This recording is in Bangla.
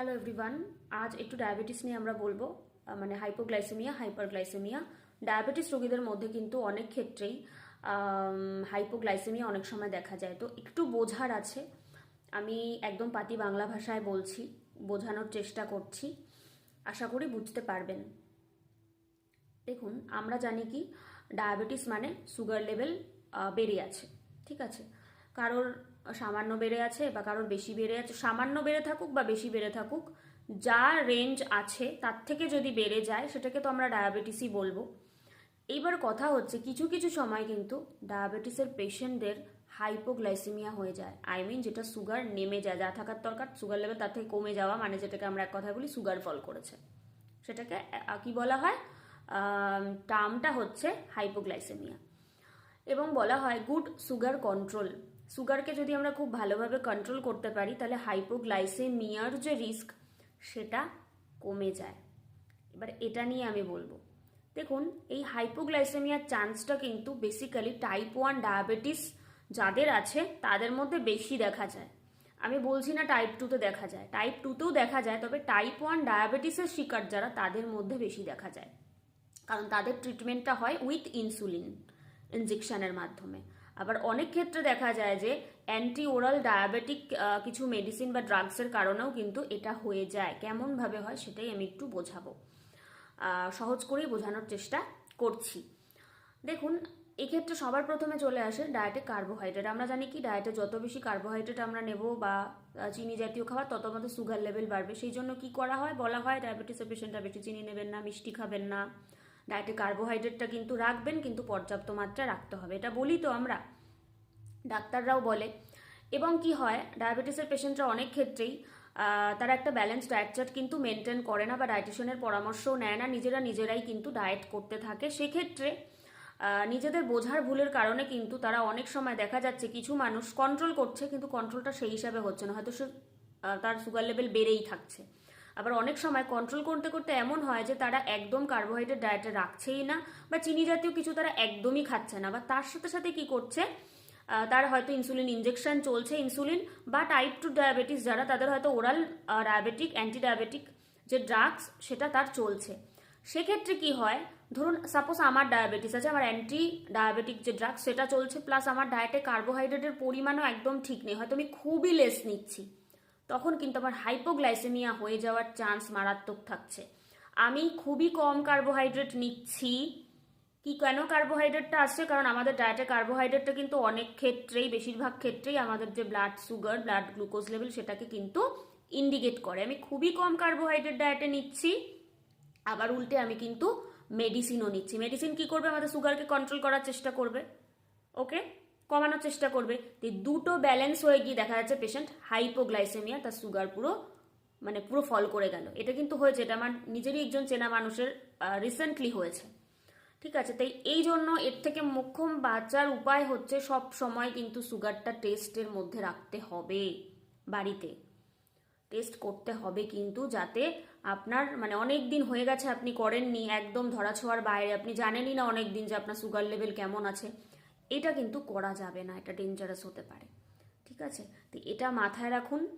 হ্যালো এভরিওয়ান আজ একটু ডায়াবেটিস নিয়ে আমরা বলব। মানে হাইপোগ্লাইসেমিয়া হাইপারগ্লাইসেমিয়া ডায়াবেটিস রোগীদের মধ্যে কিন্তু অনেক ক্ষেত্রেই হাইপোগ্লাইসেমিয়া অনেক সময় দেখা যায়। তো একটু বোঝার আছে। আমি একদম পাতি বাংলা ভাষায় বলছি, বোঝানোর চেষ্টা করছি। আশা করি বুঝতে পারবেন। দেখুন, আমরা জানি কি ডায়াবেটিস মানে সুগার লেভেল বেড়ে আছে। ঠিক আছে? কারোর সামান্য বেড়ে আছে বা কারোর বেশি বেড়ে আছে, সামান্য বেড়ে থাকুক বা বেশি বেড়ে থাকুক, যা রেঞ্জ আছে, তার থেকে যদি বেড়ে যায়, সেটাকে তো আমরা ডায়াবেটিসই বলব। এইবার কথা হচ্ছে, কিছু কিছু সময় কিন্তু ডায়াবেটিসের পেশেন্টদের হাইপোগ্লাইসেমিয়া হয়ে যায়। আই মিন যেটা সুগার নেমে যায়, যা থাকার দরকার সুগার লেভেল তার থেকে কমে যাওয়া মানে যেটাকে আমরা এক কথা বলি সুগার ফল করেছে। সেটাকে কি বলা হয়? টার্মটা হচ্ছে হাইপোগ্লাইসেমিয়া এবং বলা হয় গুড সুগার কন্ট্রোল সুগারকে যদি আমরা খুব ভালোভাবে কন্ট্রোল করতে পারি, তাহলে হাইপোগ্লাইসেমিয়ার যে রিস্ক সেটা কমে যায়। এবার এটা নিয়ে আমি বলব। দেখুন, এই হাইপোগ্লাইসেমিয়ার চান্সটা কিন্তু বেসিক্যালি টাইপ ওয়ান ডায়াবেটিস যাদের আছে, তাদের মধ্যে বেশি দেখা যায়। আমি বলছি না টাইপ টুতে দেখা যায়। টাইপ টুতেও দেখা যায়, তবে টাইপ ওয়ান ডায়াবেটিসের শিকার যারা, তাদের মধ্যে বেশি দেখা যায়। কারণ তাদের ট্রিটমেন্টটা হয় উইথ ইনসুলিন ইনজেকশনের মাধ্যমে। আবার অনেক ক্ষেত্রে দেখা যায় যে অ্যান্টি ওরাল ডায়াবেটিক কিছু মেডিসিন বা ড্রাগসের কারণেও কিন্তু এটা হয়ে যায়। কেমনভাবে হয় সেটাই আমি একটু বোঝাবো। সহজ করেই বোঝানোর চেষ্টা করছি। দেখুন, এক্ষেত্রে সবার প্রথমে চলে আসে ডায়েটে কার্বোহাইড্রেট আমরা জানি কি ডায়েটে যত বেশি কার্বোহাইড্রেট আমরা নেব বা চিনি জাতীয় খাবার, তত আমাদের সুগার লেভেল বাড়বে। সেই জন্য কি করা হয়? বলা হয় ডায়াবেটিসের পেশেন্টরা বেশি চিনি নেবেন না, মিষ্টি খাবেন না। ডায়েটে কার্বোহাইড্রেটটা কিন্তু রাখবেন, কিন্তু পর্যাপ্ত মাত্রায় রাখতে হবে। এটা বলি তো আমরা। ডাক্তাররাও বলে। এবং কি হয়, ডায়াবেটিসের পেশেন্টরা অনেক ক্ষেত্রেই তারা একটা ব্যালেন্স ডায়েট চার্ট কিন্তু মেনটেন করে না বা ডায়েটিশিয়ানের পরামর্শও নেয় না। নিজেরা নিজেরাই কিন্তু ডায়েট করতে থাকে। সেক্ষেত্রে নিজেদের বোঝার ভুলের কারণে কিন্তু তারা অনেক সময় দেখা যাচ্ছে কিছু মানুষ কন্ট্রোল করছে, কিন্তু কন্ট্রোলটা সেই হিসাবে হচ্ছে না। হয়তো সে তার সুগার লেভেল বেড়েই থাকছে। আবার অনেক সময় কন্ট্রোল করতে করতে এমন হয় যে তারা একদম কার্বোহাইড্রেট ডায়েটে রাখছেই না বা চিনি জাতীয় কিছু তারা একদমই খাচ্ছে না। বা তার সাথে সাথে কি করছে? তার হয়তো ইনসুলিন ইনজেকশন চলছে ইনসুলিন বা টাইপ টু ডায়াবেটিস যারা, তাদের হয়তো ওরাল ডায়াবেটিক অ্যান্টি ডায়াবেটিক যে ড্রাগস সেটা তার চলছে। সেক্ষেত্রে কি হয়? ধরুন সাপোজ আমার ডায়াবেটিস আছে, আমার অ্যান্টি ডায়াবেটিক যে ড্রাগস সেটা চলছে প্লাস আমার ডায়েটে কার্বোহাইড্রেটের পরিমাণও একদম ঠিক নেই, হয়তো আমি খুবই লেস নিচ্ছি। তখন কিন্তু আমার হাইপোগ্লাইসেমিয়া হয়ে যাওয়ার চান্স মারাত্মক থাকছে। আমি খুবই কম কার্বোহাইড্রেট নিচ্ছি। কি কেন কার্বোহাইড্রেটটা আসছে? কারণ আমাদের ডায়েটে কার্বোহাইড্রেটটা কিন্তু অনেক ক্ষেত্রেই, বেশিরভাগ ক্ষেত্রেই আমাদের যে blood sugar blood glucose level সেটাকে কিন্তু ইন্ডিকেট করে। আমি খুবই কম কার্বোহাইড্রেট ডায়েটে নিচ্ছি। আবার উল্টে আমি কিন্তু মেডিসিনও নিচ্ছি। মেডিসিন কি করবে? আমাদের সুগারকে কন্ট্রোল করার চেষ্টা করবে। ওকে কমানোর চেষ্টা করবে। তো দুটো ব্যালেন্স হয়ে গিয়ে দেখা যাচ্ছে পেশেন্ট হাইপোগ্লাইসেমিয়া তার সুগার পুরো মানে পুরো ফল করে গেল। এটা কিন্তু হয়েছে, এটা আমার নিজেরই একজন চেনা মানুষের রিসেন্টলি হয়েছে। ঠিক আছে, তাই এই জন্য এর থেকে মোক্ষম বাঁচার উপায় হচ্ছে সব সময় কিন্তু সুগারটা টেস্টের মধ্যে রাখতে হবে বাড়িতে। টেস্ট করতে হবে কিন্তু যাতে আপনার মানে অনেক দিন হয়ে গেছে আপনি করেননি, একদম ধরাছোঁয়ার বাইরে, আপনি জানেনই না অনেক দিন যে আপনার সুগার লেভেল কেমন আছে। এটা কিন্তু করা যাবে না, এটা ডেঞ্জারাস হতে পারে। ঠিক আছে? তো এটা মাথায় রাখুন।